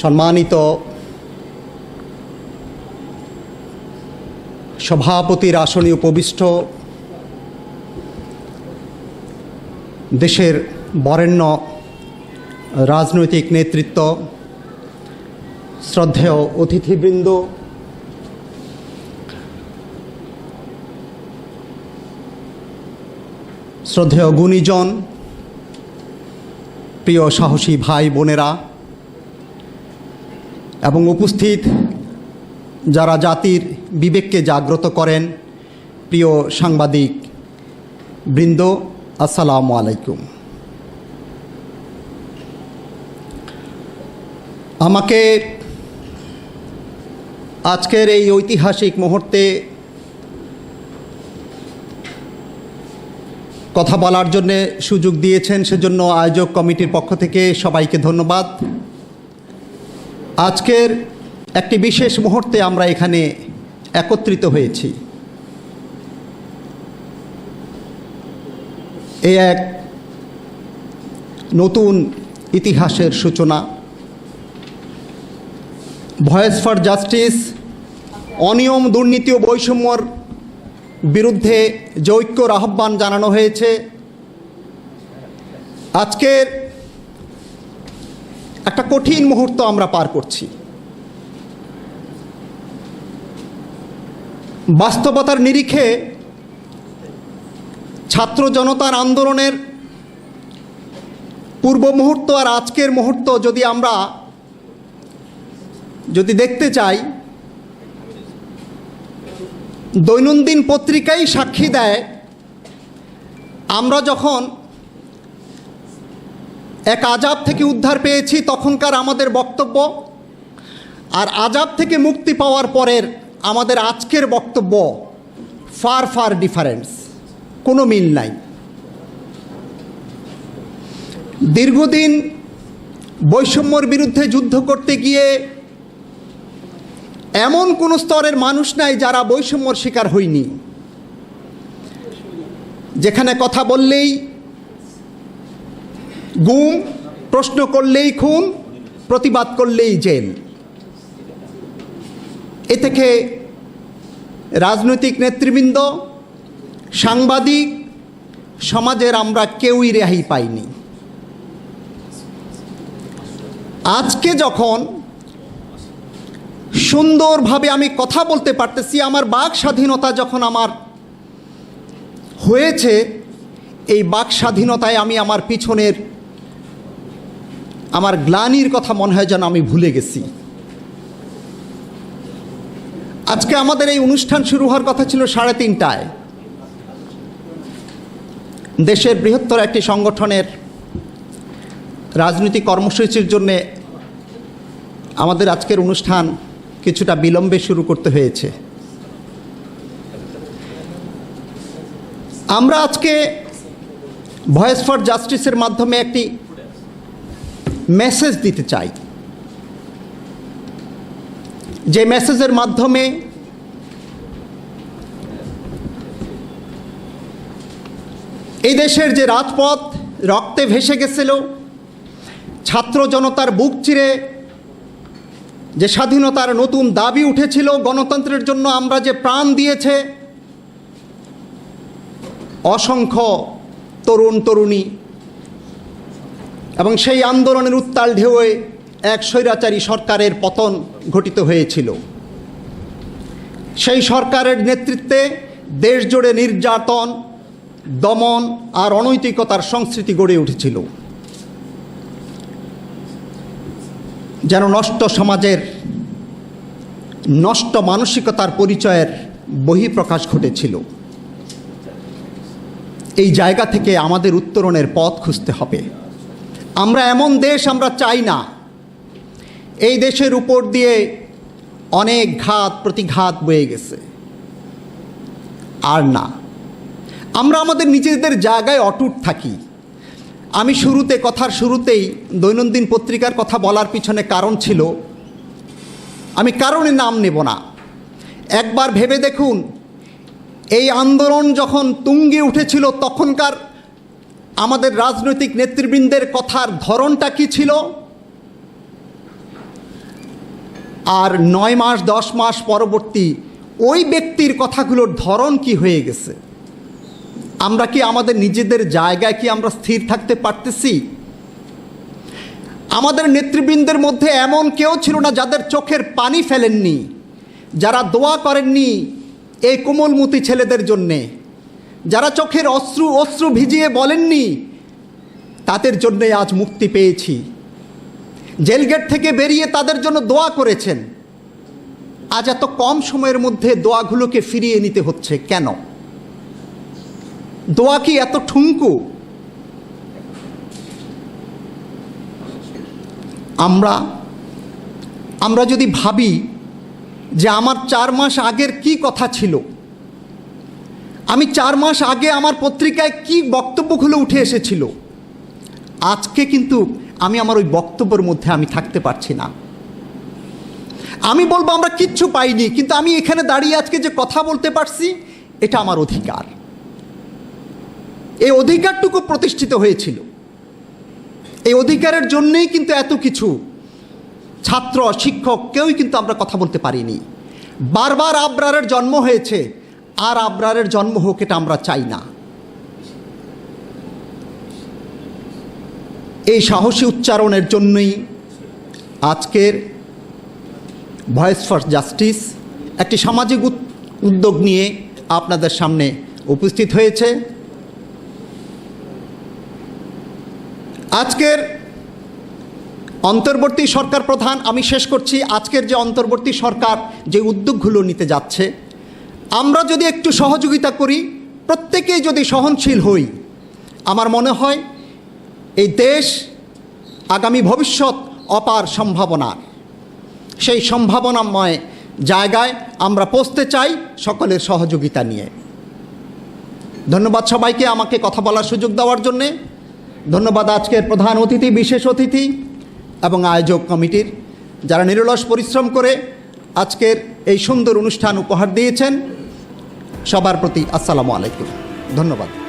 সম্মানিত সভাপতির আসনে উপবিষ্ট দেশের বরেণ্য রাজনৈতিক নেতৃত্ব, শ্রদ্ধেয় অতিথিবৃন্দ, শ্রদ্ধেয় গুণীজন, প্রিয় সাহসী ভাই বোনেরা এবং উপস্থিত যারা জাতির বিবেককে জাগ্রত করেন, প্রিয় সাংবাদিক বৃন্দ, আসসালামু আলাইকুম। আমাকে আজকের এই ঐতিহাসিক মুহূর্তে কথা বলার জন্যে সুযোগ দিয়েছেন, সেজন্য আয়োজক কমিটির পক্ষ থেকে সবাইকে ধন্যবাদ। আজকের একটি বিশেষ মুহূর্তে আমরা এখানে একত্রিত হয়েছি। এ এক নতুন ইতিহাসের সূচনা। ভয়েস ফর জাস্টিস, অনিয়ম, দুর্নীতি ও বৈষম্যর বিরুদ্ধে যে ঐক্যর আহ্বান জানানো হয়েছে। আজকের একটা কঠিন মুহূর্ত আমরা পার করছি। বাস্তবতার নিরিখে ছাত্র জনতার আন্দোলনের পূর্ব মুহূর্ত আর আজকের মুহূর্ত যদি আমরা যদি দেখতে চাই, দৈনন্দিন পত্রিকাই সাক্ষী দেয়, আমরা যখন এক আজাব থেকে উদ্ধার পেয়েছি তখনকার আমাদের বক্তব্য। আর আজাব থেকে মুক্তি পাওয়ার পরের আমাদের আজকের বক্তব্য ফার ফার ডিফারেন্স কোনো মিল নাই। দীর্ঘদিন বৈষম্যর বিরুদ্ধে যুদ্ধ করতে গিয়ে এমন কোনো স্তরের মানুষ নাই যারা বৈষম্যর শিকার হয়নি। যেখানে কথা বললেই গুম, প্রশ্ন করলেই খুন, প্রতিবাদ করলেই জেল। এ থেকে রাজনৈতিক নেতৃবৃন্দ, সাংবাদিক, সমাজের আমরা কেউই রেহাই পাইনি। আজকে যখন সুন্দরভাবে আমি কথা বলতে পারতেছি, আমার বাক স্বাধীনতা যখন আমার হয়েছে, এই বাক স্বাধীনতায় আমি আমার পিছনের আমার গ্লানির কথা মনে হয় যেন আমি ভুলে গেছি। আজকে আমাদের এই অনুষ্ঠান শুরু হওয়ার কথা ছিল সাড়ে তিনটায়। দেশের বৃহত্তর একটি সংগঠনের রাজনৈতিক কর্মসূচির জন্যে আমাদের আজকের অনুষ্ঠান কিছুটা বিলম্বে শুরু করতে হয়েছে। আমরা আজকে ভয়েস ফর জাস্টিসের মাধ্যমে একটি মেসেজ দিতে চাই। যে মেসেজের মাধ্যমে এই দেশের যে রাজপথ রক্তে ভেসে গেছিল, ছাত্র জনতার বুক চিরে যে স্বাধীনতার নতুন দাবি উঠেছিল, গণতন্ত্রের জন্য আমরা যে প্রাণ দিয়েছে, অসংখ্য তরুণ তরুণী এবং সেই আন্দোলনের উত্তাল ঢেউয়ে এক স্বৈরাচারী সরকারের পতন ঘটিত হয়েছিল। সেই সরকারের নেতৃত্বে দেশ জুড়ে নির্যাতন, দমন আর অনৈতিকতার সংস্কৃতি গড়ে উঠেছিল। যেন নষ্ট সমাজের, নষ্ট মানসিকতার পরিচয়ের বহিঃপ্রকাশ ঘটেছিল। এই জায়গা থেকে আমাদের উত্তরণের পথ খুঁজতে হবে। আমরা এমন দেশ আমরা চাই না। এই দেশের উপর দিয়ে অনেক ঘাত, প্রতিঘাত বয়ে গেছে। আর না। আমরা আমাদের নিজেদের জায়গায় অটুট থাকি। আমি শুরুতে, কথার শুরুতেই দৈনন্দিন পত্রিকার কথা বলার পিছনে কারণ ছিল, আমি কারণে নাম নেব না। একবার ভেবে দেখুন, এই আন্দোলন যখন তুঙ্গে উঠেছিল তখনকার আমাদের রাজনৈতিক নেতৃবৃন্দের কথার ধরনটা কি ছিল? আর নয় মাস, দশ মাস পরবর্তী ওই ব্যক্তির কথাগুলোর ধরন কি হয়ে গেছে? আমরা কি আমাদের নিজেদের জায়গায় কি আমরা স্থির থাকতে পারতেছি? আমাদের নেতৃবৃন্দের মধ্যে এমন কেউ ছিল না যাদের চোখের পানি ফেলেননি, যারা দোয়া করেননি এই কোমলমতি ছেলেদের জন্যে। যারা চোখের অশ্রু অশ্রু ভিজিয়ে বলেননি, তাদের জন্যে আজ মুক্তি পেয়েছি। জেলগেট থেকে বেরিয়ে তাদের জন্য দোয়া করেছেন। আজ এত কম সময়ের মধ্যে দোয়াগুলোকে ফিরিয়ে নিতে হচ্ছে কেন? দোয়া কি এত ঠুঙ্কু আমরা আমরা যদি ভাবি যে আমার চার মাস আগের কি কথা ছিল আমি চার মাস আগে আমার পত্রিকায় কি বক্তব্য খুলে উঠে এসেছিল? আজকে কিন্তু আমি আমার ওই বক্তব্যের মধ্যে আমি থাকতে পারছি না। আমি বলব আমরা কিচ্ছু পাইনি, কিন্তু আমি এখানে দাঁড়িয়ে আজকে যে কথা বলতে পারছি, এটা আমার অধিকার। এই অধিকারটুকু প্রতিষ্ঠিত হয়েছিল। এই অধিকারের জন্যেই কিন্তু এত কিছু ছাত্র, শিক্ষক, কেউই কিন্তু আমরা কথা বলতে পারিনি। বারবার আবরারের জন্ম হয়েছে। আর আবরারের জন্ম হোক এটা আমরা চাই না। এই সাহসী উচ্চারণের জন্যই আজকের ভয়েস ফর জাস্টিস একটি সামাজিক উদ- উদ্যোগ নিয়ে আপনাদের সামনে উপস্থিত হয়েছে। আজকের অন্তর্বর্তী সরকার প্রধান, আমি শেষ করছি, আজকের যে অন্তর্বর্তী সরকার যে উদ্যোগগুলো নিতে যাচ্ছে আমরা যদি একটু সহযোগিতা করি, প্রত্যেকেই যদি সহনশীল হই, আমার মনে হয় এই দেশ আগামী ভবিষ্যৎ অপার সম্ভাবনার। সেই সম্ভাবনাময় জায়গায় আমরা পৌঁছতে চাই সকলের সহযোগিতা নিয়ে। ধন্যবাদ সবাইকে আমাকে কথা বলার সুযোগ দেওয়ার জন্যে। ধন্যবাদ আজকের প্রধান অতিথি, বিশেষ অতিথি এবং আয়োজক কমিটির, যারা নিরলস পরিশ্রম করে আজকের এই সুন্দর অনুষ্ঠান উপহার দিয়েছেন। সবার প্রতি আসসালামু আলাইকুম। ধন্যবাদ।